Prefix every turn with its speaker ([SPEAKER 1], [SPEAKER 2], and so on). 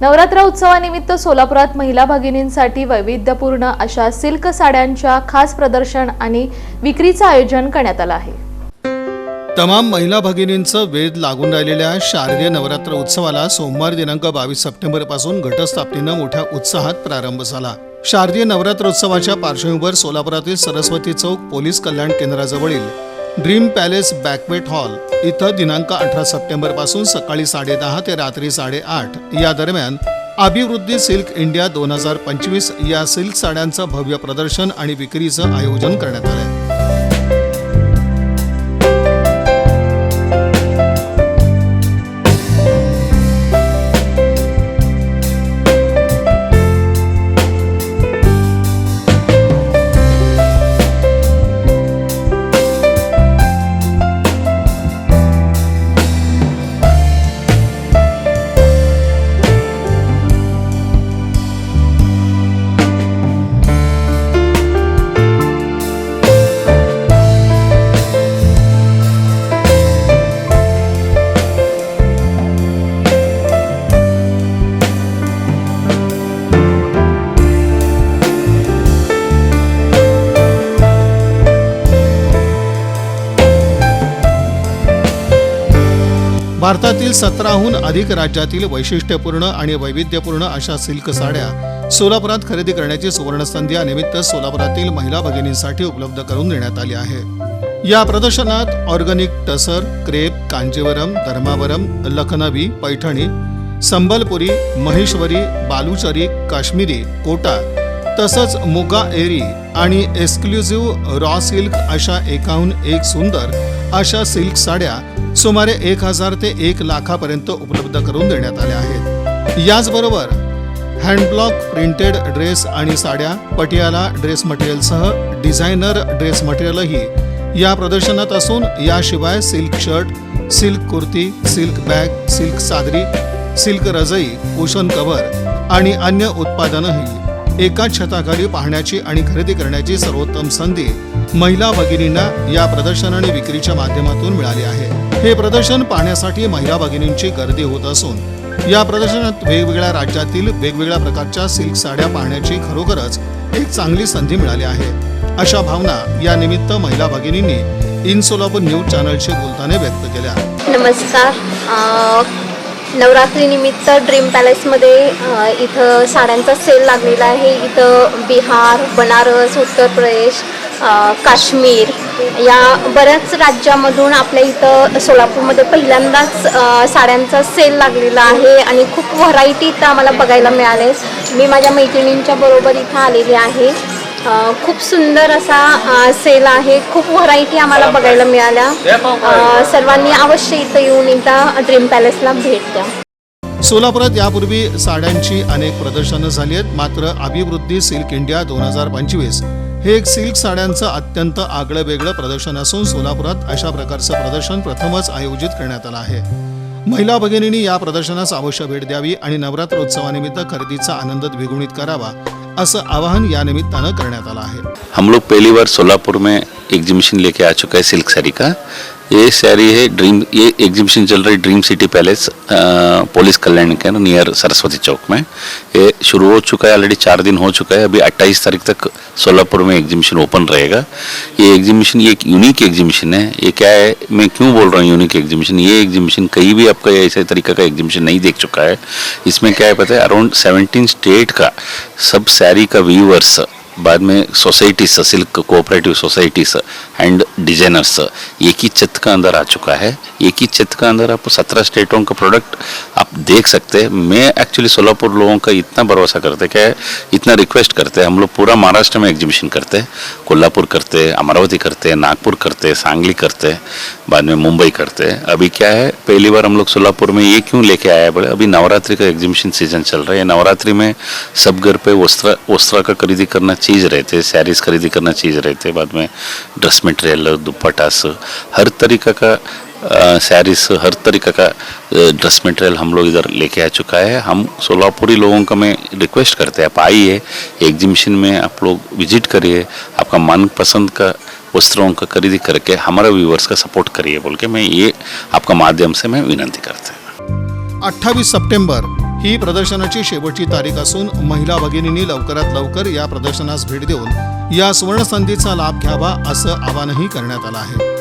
[SPEAKER 1] नवरात्र उत्सवानिमित्त सोलापुरात महिला भगिनींसाठी वैविध्यपूर्ण अशा सिल्क साड्यांच्या खास प्रदर्शन आणि विक्रीचं आयोजन करण्यात आलं आहे.
[SPEAKER 2] तमाम महिला भगिनींचं वेध लागून राहिलेल्या शारदीय नवरात्र उत्सवाला सोमवार दिनांक बावीस सप्टेंबरपासून घटस्थापनेनं मोठ्या उत्साहात प्रारंभ झाला. शारदीय नवरात्र उत्सवाच्या पार्श्वभूमीवर सोलापुरातील सरस्वती चौक पोलीस कल्याण केंद्राजवळील ड्रीम पॅलेस बॅकवेट हॉल इथं दिनांक अठरा सप्टेंबरपासून सकाळी साडेदहा ते रात्री साडेआठ या दरम्यान अभिवृद्धी सिल्क इंडिया दोन हजार पंचवीस या सिल्क साड्यांचं भव्य प्रदर्शन आणि विक्रीचं आयोजन करण्यात आलं आहे भारतातील सतराहून अधिक राज्यातील वैशिष्ट्यपूर्ण आणि वैविध्यपूर्ण अशा सिल्क साड्या सोलापुरात खरेदी करण्याची सुवर्णसंधी या निमित्त सोलापुरातील महिला भगिनींसाठी उपलब्ध करून देण्यात आली आहे. या प्रदर्शनात ऑर्गॅनिक टसर क्रेप कांजीवरम धर्मावरम लखनवी पैठणी संबलपुरी महेश्वरी बालुचरी काश्मीरी कोटा तसंच मुगा एरी आणि एक्सक्लुझिव्ह रॉ सिल्क अशा एकाहून एक सुंदर अशा सिल्क साड्या सुमारे एक हजार ते एक लाखापर्यंत उपलब्ध करून देण्यात आल्या आहेत. याचबरोबर हँडब्लॉक प्रिंटेड ड्रेस आणि साड्या पटियाला ड्रेस मटेरियलसह डिझायनर ड्रेस मटेरियलही या प्रदर्शनात असून याशिवाय silk shirt silk kurti silk bag silk sadri silk रजई कुशन कव्हर आणि अन्य उत्पादनही एकाच छताखाली पाहण्याची आणि खरेदी करण्याची सर्वोत्तम संधी महिला भगिनींना या प्रदर्शन आणि विक्रीच्या माध्यमातून मिळाली आहे. हे प्रदर्शन पाहण्यासाठी महिला भगिनींची गर्दी होत असून या प्रदर्शनात वेगवेगळ्या राज्यातील वेगवेगळ्या प्रकारच्या सिल्क साड्या पाहण्याची खरोखरच एक चांगली संधी मिळाली आहे. अशा भावना या निमित्त महिला भगिनींनी इन सोलापूर न्यूज चॅनलशी बोलताना व्यक्त केल्या.
[SPEAKER 3] नमस्कार. नवरात्रीनिमित्त ड्रीम पॅलेसमध्ये इथं साड्यांचा सेल लागलेला आहे. इथं बिहार बनारस उत्तर प्रदेश काश्मीर या बऱ्याच राज्यामधून आपल्या इथं सोलापूरमध्ये पहिल्यांदाच साड्यांचा सेल लागलेला आहे आणि खूप व्हरायटी इथं आम्हाला बघायला मिळाले. मी माझ्या मैत्रिणींच्या बरोबर इथं आलेली आहे. खूप सुंदर असा सेल आहे. खूप व्हरायटी आम्हाला बघायला मिळाल्या. सर्वांनी अवश्य इथं येऊन एकदा ड्रीम पॅलेसला भेट द्या.
[SPEAKER 2] सोलापुरात यापूर्वी साड्यांची अनेक प्रदर्शनं झाली आहेत. मात्र अभिवृद्धी सिल्क इंडिया दोन हजार पंचवीस हे एक सिल्क साड्यांचं अत्यंत आगळं वेगळं प्रदर्शन असून सोलापुरात अशा प्रकारचं प्रदर्शन प्रथमच आयोजित करण्यात आलं आहे. महिला भगिनींनी या प्रदर्शनास अवश्य भेट द्यावी आणि नवरात्र उत्सवानिमित्त खरेदीचा आनंद द्विगुणित करावा असं आवाहन या निमित्तानं करण्यात आलं आहे.
[SPEAKER 4] हम लोग पहली बार सोलापुर में एग्जीबिशन लेके आ चुका है सिल्क साड़ी का। ये साड़ी है ड्रीम ये एग्जीबिशन चल रही dream city palace police Kalyan के नियर सरस्वती चौक में। ये शुरू हो चुका है ऑलरेडी चार दिन हो चुका है, अभी 28 तारीख तक सोलापुर में एग्जीबिशन ओपन रहेगा। ये एग्जीबिशन ये एक यूनिक एग्जीबिशन है। ये क्या है, मैं क्यों बोल रहा हूँ यूनिक एग्जीबिशन ये एग्जीबिशन कहीं भी आपका ऐसे तरीके का एग्जीबिशन नहीं देख चुका है। इसमें क्या है पता है अराउंड सेवनटीन स्टेट का सब साड़ी का व्यूअर्स बाद में societies silk cooperative societies and designers एक ही छत का अंदर आ चुका है। एक ही छत का अंदर आप सत्रह स्टेटों का प्रोडक्ट आप देख सकते हैं। मैं एक्चुअली सोलापुर लोगों का इतना भरोसा करते, क्या इतना रिक्वेस्ट करते हैं। हम लोग पूरा महाराष्ट्र में एग्जीबिशन करते हैं। कोल्हापुर करते अमरावती करते हैं, नागपुर करते हैं, सांगली करते बाद में मुंबई करते अभी क्या है, पहली बार हम लोग सोलापुर में ये क्यों लेके आया बोले, अभी नवरात्रि का एग्जीबिशन सीज़न चल रहा है। नवरात्रि में सब घर पे वस्त्र वस्त्र का खरीदी करना चीज़ रहते, सैरीज खरीदी करना चीज़ रहते, बाद में ड्रेस मटेरियल दुपट्टास हर तरीका का सैरीज, हर तरीका का ड्रेस मटेरियल हम लोग इधर लेके आ चुका है। हम सोलापुरी लोगों का मैं रिक्वेस्ट करते हैं, आप आइए एग्जीबिशन में आप लोग विज़िट करिए, आपका मन पसंद का वस्त्रों का खरीदी करके हमारे व्यूवर्स का सपोर्ट करिए बोल के मैं ये आपका माध्यम से मैं विनंती करते हैं।
[SPEAKER 2] अठ्ठावीस सप्टेंबर ही प्रदर्शनाची शेवटची तारीख असून महिला भगिनींनी लवकरात लवकर या प्रदर्शनास भेट देऊन या सुवर्णसंधीचा लाभ घ्यावा असं आवाहनही करण्यात आलं आहे.